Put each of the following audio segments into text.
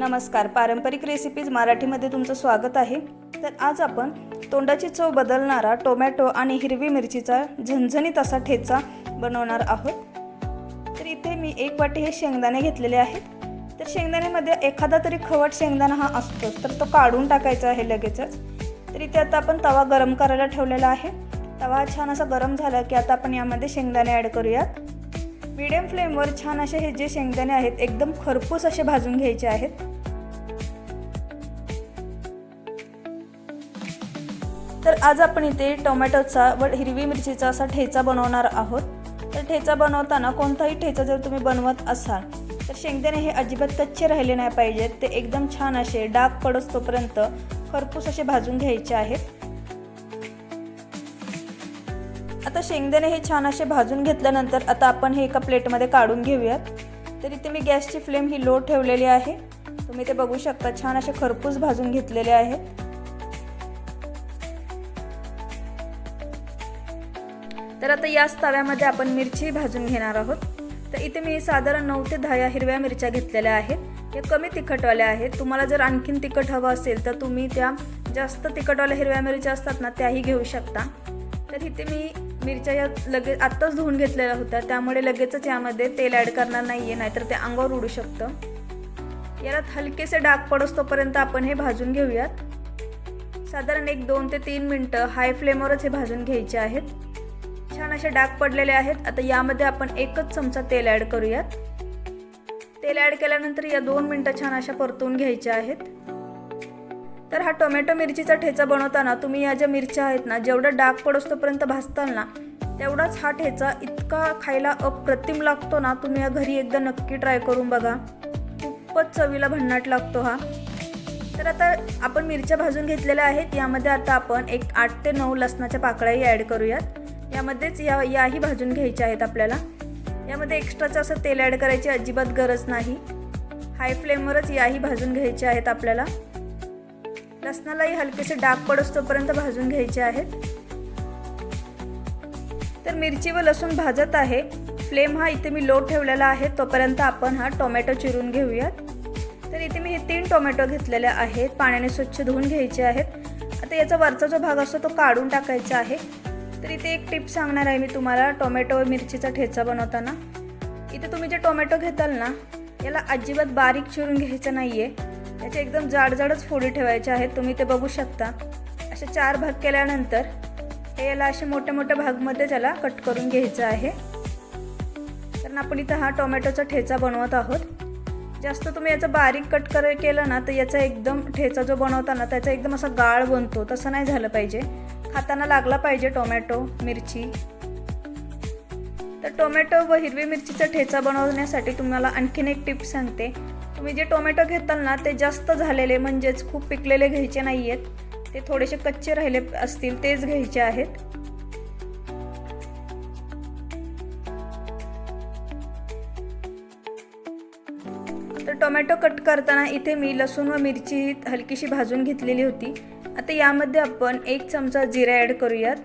नमस्कार. पारंपरिक रेसिपीज मराठीमध्ये तुमचं स्वागत आहे. तर आज आपण तोंडाची चव बदलणारा टोमॅटो आणि हिरवी मिरचीचा झणझणीत असा ठेचा बनवणार आहोत. तर इथे मी एक वाटी हे शेंगदाणे घेतलेले आहेत. तर शेंगदाण्यामध्ये एखादा तरी खवट शेंगदाणा हा असतोच. तर तो काढून टाकायचा आहे लगेचच. तर इथे आता आपण तवा गरम करायला ठेवलेला आहे. तवा छान असा गरम झाला की आता आपण यामध्ये शेंगदाणे ॲड करूयात. मीडियम फ्लेमवर छान असे हे जे शेंगदाणे आहेत एकदम खरपूस असे भाजून घ्यायचे आहेत. तर आज आपण इथे टोमॅटोचा व हिरवी मिरचीचा असा ठेचा बनवणार आहोत. तर ठेचा बनवताना कोणताही ठेचा जर तुम्ही बनवत असाल तर शेंगदाणे हे अजिबात कच्चे राहिले नाही पाहिजेत. ते एकदम छान असे डाग पडस तोपर्यंत खरपूस असे भाजून घ्यायचे आहेत. आता शेंगदाणे हे छान असे भाजून घेतल्यानंतर आता आपण हे एका प्लेटमध्ये काढून घेऊयात. तर इथे मी गॅसची फ्लेम ही लो ठेवलेली आहे. तुम्ही ते बघू शकता छान असे खरपूस भाजून घेतलेले आहेत तर आता याच तव्यामध्ये आपण मिरची भाजून घेणार आहोत. तर इथे मी साधारण नऊ ते दहा हिरव्या मिरच्या घेतलेल्या आहेत. या कमी तिखटवाल्या आहेत. तुम्हाला जर आणखीन तिखट हवं असेल तर तुम्ही त्या जास्त तिखटवाल्या हिरव्या मिरच्या असतात ना त्याही घेऊ शकता. तर इथे मी मिरच्या या लगेच आत्ताच धुवून घेतलेल्या होत्या. त्यामुळे लगेचच यामध्ये तेल ॲड करणार नाही आहे नाहीतर ते अंगावर उडू शकतं. याला हलकेसे डाग पडसतोपर्यंत आपण हे भाजून घेऊयात. साधारण एक दोन ते तीन मिनटं हाय फ्लेमवरच हे भाजून घ्यायचे आहेत. छान असे डाग पडलेले आहेत. आता यामध्ये आपण एकच चमचा तेल ॲड करूयात. तेल ॲड केल्यानंतर या दोन मिनटं छान अशा परतवून घ्यायच्या आहेत. तर हा टोमॅटो मिरचीचा ठेचा बनवताना तुम्ही या ज्या मिरच्या आहेत ना जेवढं डाग पडोस्तोपर्यंत भाजताल ना तेवढाच हा ठेचा इतका खायला अप्रतिम लागतो ना तुम्ही या घरी एकदा नक्की ट्राय करून बघा. खूपच चवीला भन्नाट लागतो हा. तर आता आपण मिरच्या भाजून घेतलेल्या आहेत यामध्ये आता आपण एक आठ ते नऊ लसणाच्या पाकळ्याही ॲड करूयात. यामध्येच या याही भाजून घ्यायच्या आहेत आपल्याला. यामध्ये एक्स्ट्राचं असं तेल ॲड करायची अजिबात गरज नाही. हाय फ्लेमवरच याही भाजून घ्यायच्या आहेत आपल्याला. लसणालाही हलकेसे डाग पडोस्तोपर्यंत भाजून घ्यायचे आहेत. तर मिरची व लसूण भाजत आहे. फ्लेम हा इथे मी लो ठेवलेला आहे. तोपर्यंत आपण हा टोमॅटो चिरून घेऊयात. तर इथे मी हे तीन टोमॅटो घेतलेले आहेत. पाण्याने स्वच्छ धुवून घ्यायचे आहेत. आता याचा वरचा जो भाग असतो तो काढून टाकायचा आहे. तर इथे एक टिप सांगणार आहे मी तुम्हाला टोमॅटो व मिरचीचा ठेचा बनवताना. इथे तुम्ही जे टोमॅटो घेताल ना याला अजिबात बारीक चिरून घ्यायचं नाही आहे याचे एकदम जाड जाडच फोडी ठेवायचे आहेत. तुम्ही ते बघू शकता. असे चार भाग केल्यानंतर हे याला असे मोठ्या मोठ्या भागमध्ये त्याला कट करून घ्यायचं आहे. कारण आपण इथं हा टोमॅटोचा ठेचा बनवत आहोत. जास्त तुम्ही याचा बारीक कट कर केलं ना तर याचा एकदम ठेचा जो बनवताना त्याचा एकदम असा गाळ बनतो. तसं नाही झालं पाहिजे. खाताना लागला पाहिजे टोमॅटो मिरची. तर टोमॅटो व हिरवी मिरचीचा ठेचा बनवण्यासाठी तुम्हाला आणखीन एक टिप सांगते. तुम्ही जे टोमॅटो घेताल ना ते जास्त झालेले म्हणजेच खूप पिकलेले घ्यायचे नाही आहेत ते थोडेसे कच्चे राहिले असतील तेच घ्यायचे आहेत. तर टोमॅटो कट करताना इथे मी लसूण व मिरची हलकीशी भाजून घेतलेली होती. आता यामध्ये आपण एक चमचा जिरा ॲड करूयात.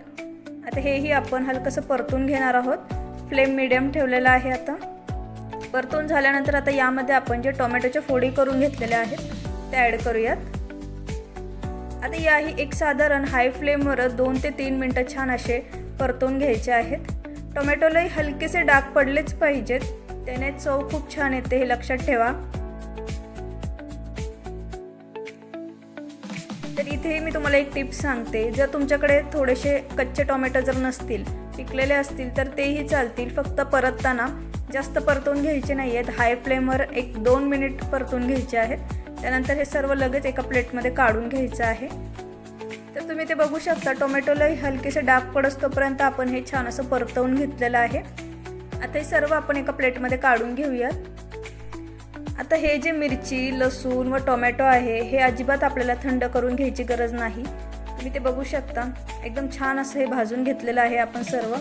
आता हेही आपण हलकंसं परतून घेणार आहोत. फ्लेम मिडियम ठेवलेला आहे आता. परतून झाल्यानंतर आता यामध्ये आपण जे टोमॅटोच्या फोडी करून घेतलेल्या आहेत त्या ॲड करूयात. आता याही एक साधारण हाय फ्लेमवर दोन ते तीन मिनटं छान असे परतून घ्यायचे आहेत. टोमॅटोलाही हलकेसे डाग पडलेच पाहिजेत त्याने चव खूप छान येते हे लक्षात ठेवा. तर इथे मी तुम्हाला एक टिप्स सांगते जर तुमच्याकडे थोडेसे कच्चे टोमॅटो जर नसतील पिकलेले असतील तर तेही चालतील फक्त परतताना. जास्त परतून घ्यायचे नाही आहेत. हाय फ्लेमवर एक दोन मिनिट परतून घ्यायचे आहेत. त्यानंतर हे सर्व लगेच एका प्लेटमध्ये काढून घ्यायचं आहे. तर तुम्ही ते बघू शकता टोमॅटोलाही हलकेसे डाग पडस तोपर्यंत आपण हे छान असं परतवून घेतलेलं आहे. आता हे सर्व आपण एका प्लेटमध्ये काढून घेऊयात. आता हे जे मिरची लसूण व टोमॅटो आहे हे अजिबात आपल्याला थंड करून घ्यायची गरज नाही. तुम्ही ते बघू शकता. एकदम छान असं हे भाजून घेतलेलं आहे आपण सर्व.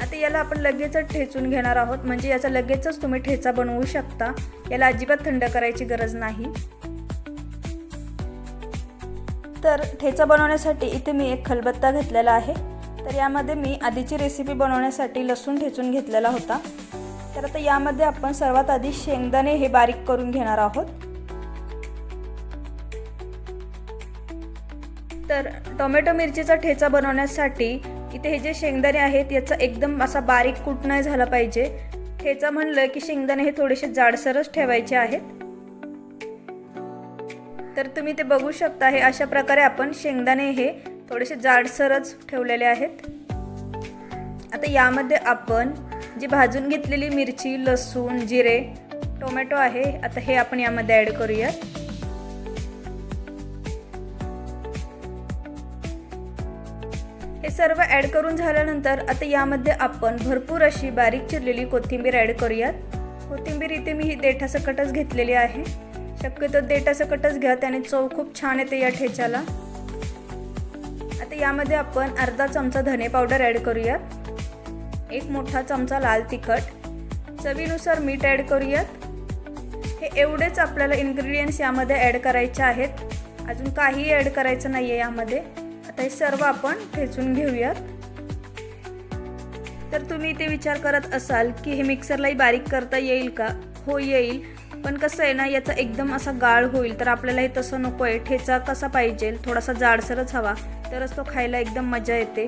आता याला आपण लगेचच ठेचून घेणार आहोत. म्हणजे याचा लगेचच तुम्ही ठेचा बनवू शकता. याला अजिबात थंड करायची गरज नाही. तर ठेचा बनवण्यासाठी इथे मी एक खलबत्ता घेतलेला आहे. तर यामध्ये मी आधीची रेसिपी बनवण्यासाठी लसूण ठेचून घेतलेला होता. तर आता यामध्ये आपण सर्वात आधी शेंगदाणे हे बारीक करून घेणार आहोत. तर टोमॅटो मिरचीचा ठेचा बनवण्यासाठी इथे हे जे शेंगदाणे आहेत याचा एकदम असा बारीक कूट नाही झाला पाहिजे. ठेचा म्हणलं की शेंगदाणे हे थोडेसे जाडसरच ठेवायचे आहेत. तर तुम्ही ते बघू शकता हे अशा प्रकारे आपण शेंगदाणे हे थोडेसे जाडसरच ठेवलेले आहेत. आता यामध्ये आपण जी भाजून घेतलेली मिरची लसूण जिरे टोमॅटो आहे आता हे आपण यामध्ये ॲड करूयात. हे सर्व ॲड करून झाल्यानंतर आता यामध्ये आपण भरपूर अशी बारीक चिरलेली कोथिंबीर ॲड करूयात. कोथिंबीर इथे मी ही देठासकटच घेतलेली आहे. शक्यतो देठासकटच घ्या त्याने चव खूप छान येते या ठेच्याला. आता यामध्ये आपण अर्धा चमचा धने पावडर ॲड करूयात. एक मोठा चमचा लाल तिखट. चवीनुसार मीठ ॲड करूयात. हे एवढेच आपल्याला इन्ग्रेडियंट्स यामध्ये ॲड करायचे आहेत. अजून काहीही ॲड करायचं नाही आहे यामध्ये. हे सर्व आपण ठेचून घेऊयात. तर तुम्ही ते विचार करत असाल की हे मिक्सरलाही बारीक करता येईल का? हो येईल. पण कसं आहे ना याचा एकदम असा गाळ होईल तर आपल्याला हे तसं नको आहे ठेचा कसा पाहिजे? थोडासा जाडसरच हवा तरच तो खायला एकदम मजा येते.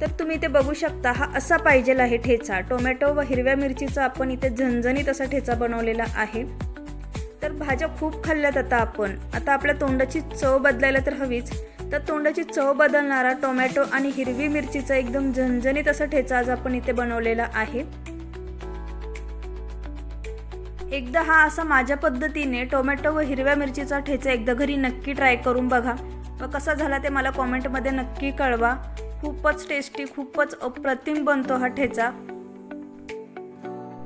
तर तुम्ही ते बघू शकता हा असा पाहिजे आहे ठेचा. टोमॅटो व हिरव्या मिरचीचा आपण इथे झणझणीत असा ठेचा बनवलेला आहे. तर भाज्या खूप खाल्ल्यात आता आपण. आता आपल्या तोंडाची चव बदलायला तर हवीच. तर तोंडाची चव बदलणारा टोमॅटो आणि हिरवी मिरचीचा एकदम झणझणीत असा ठेचा आज आपण इथे बनवलेला आहे. एकदा हा असा माझ्या पद्धतीने टोमॅटो व हिरव्या मिरचीचा ठेचा एकदा घरी नक्की ट्राय करून बघा. व कसा झाला ते मला कॉमेंटमध्ये नक्की कळवा. खूपच टेस्टी खूपच अप्रतिम बनतो हा ठेचा.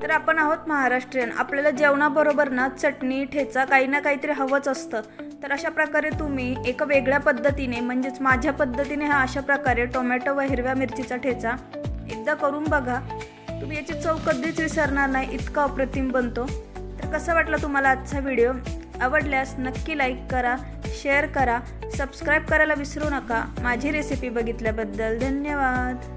तर आपण आहोत महाराष्ट्रीयन. आपल्याला जेवणाबरोबर ना चटणी ठेचा काही ना काहीतरी हवंच असतं. तर अशा प्रकारे तुम्ही एका वेगळ्या पद्धतीने म्हणजेच माझ्या पद्धतीने हा अशा प्रकारे टोमॅटो व हिरव्या मिरचीचा ठेचा एकदा करून बघा. तुम्ही याची चव कधीच विसरणार नाही इतका अप्रतिम बनतो. तर कसा वाटला तुम्हाला आजचा व्हिडिओ? आवडल्यास नक्की लाईक करा शेअर करा सबस्क्राईब करायला विसरू नका. माझी रेसिपी बघितल्याबद्दल धन्यवाद.